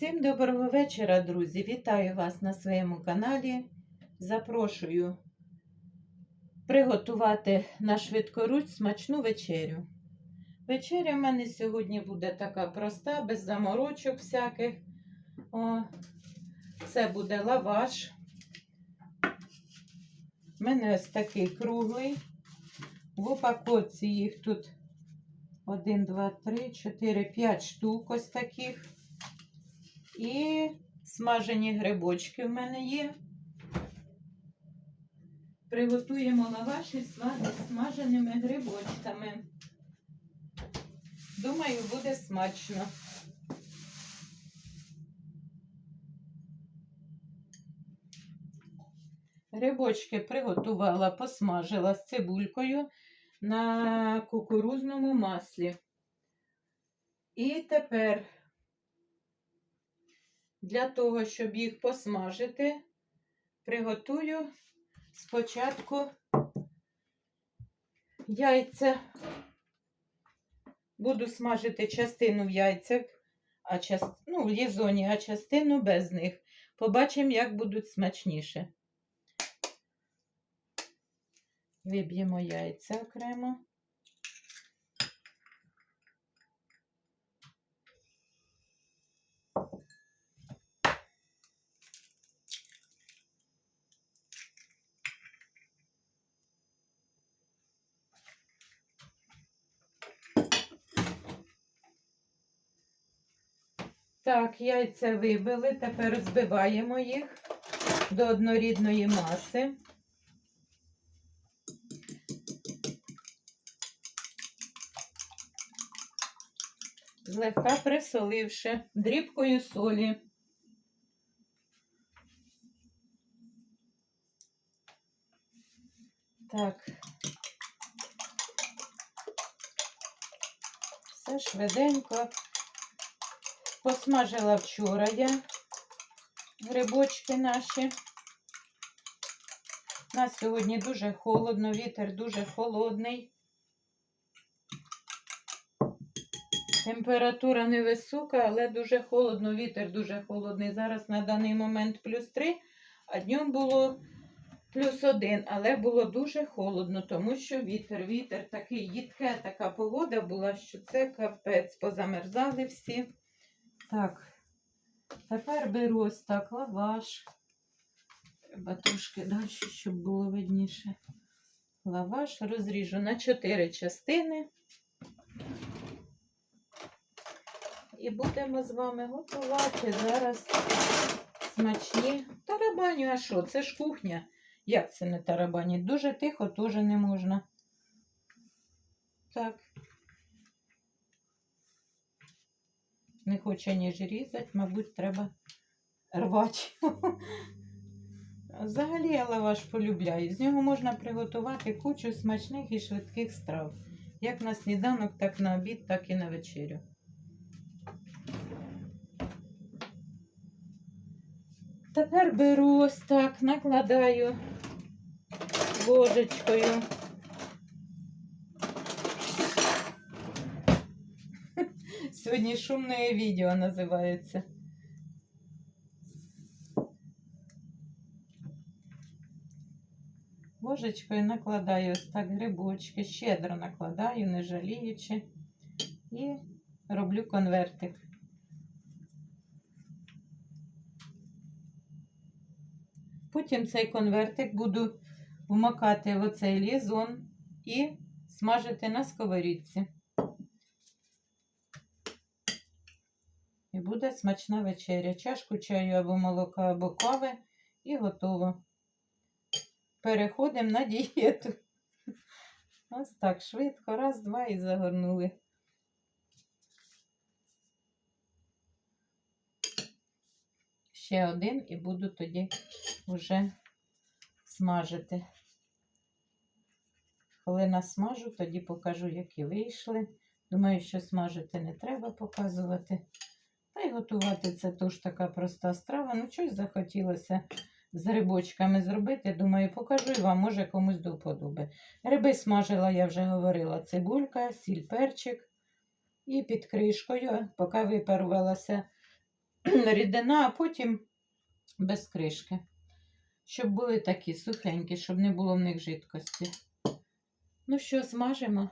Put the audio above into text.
Всім доброго вечора, друзі! Вітаю вас на своєму каналі. Запрошую приготувати на швидкоруч смачну вечерю. Вечеря в мене сьогодні буде така проста, без заморочок всяких. О, це буде лаваш. У мене ось такий круглий. В упаковці їх тут 1, 2, 3, 4, 5 штук ось таких. І смажені грибочки в мене є. Приготуємо лаваш із сма- смаженими грибочками. Думаю, буде смачно. Грибочки приготувала, посмажила з цибулькою на кукурузному маслі. І тепер для того, щоб їх посмажити, приготую спочатку яйця. Буду смажити частину в яйцях, а част... ну, в лізоні, а частину без них. Побачимо, як будуть смачніше. Виб'ємо яйця окремо. Так, яйця вибили, тепер збиваємо їх до однорідної маси. Злегка присоливши дрібкою солі. Так. Все швиденько. Посмажила вчора я грибочки наші. У нас сьогодні дуже холодно, вітер дуже холодний. Температура невисока, але дуже холодно, вітер дуже холодний. Зараз на даний момент плюс 3, а днем було плюс 1, але було дуже холодно, тому що вітер, вітер такий їдке, така погода була, що це капець, позамерзали всі. Так, тепер беру ось так лаваш. Треба трошки далі, щоб було видніше. Лаваш розріжу на 4 частини. І будемо з вами готувати зараз смачні тарабаню. А що? Це ж кухня. Як це не тарабані? Дуже тихо теж не можна. Так. Не хоче ніж різати, мабуть, треба рвати. Взагалі я лаваш полюбляю. З нього можна приготувати кучу смачних і швидких страв. Як на сніданок, так на обід, так і на вечерю. Тепер беру ось так, накладаю ложечкою. Сьогодні шумне відео називається. Ложечкою накладаю ось так грибочки, щедро накладаю, не жаліючи, і роблю конвертик. Потім цей конвертик буду вмакати в оцей лізон і смажити на сковорідці. І буде смачна вечеря. Чашку чаю або молока, або кави і готово. Переходимо на дієту. Ось так швидко. Раз, два і загорнули. Ще один і буду тоді вже смажити. Коли насмажу, тоді покажу, які вийшли. Думаю, що смажити не треба показувати. Та й готувати це теж така проста страва. Ну, щось захотілося з грибочками зробити. Думаю, покажу і вам, може комусь до вподоби. Гриби смажила, я вже говорила, цибулька, сіль, перчик. І під кришкою, поки випарувалася рідина, а потім без кришки. Щоб були такі сухенькі, щоб не було в них жидкості. Ну що, смажимо?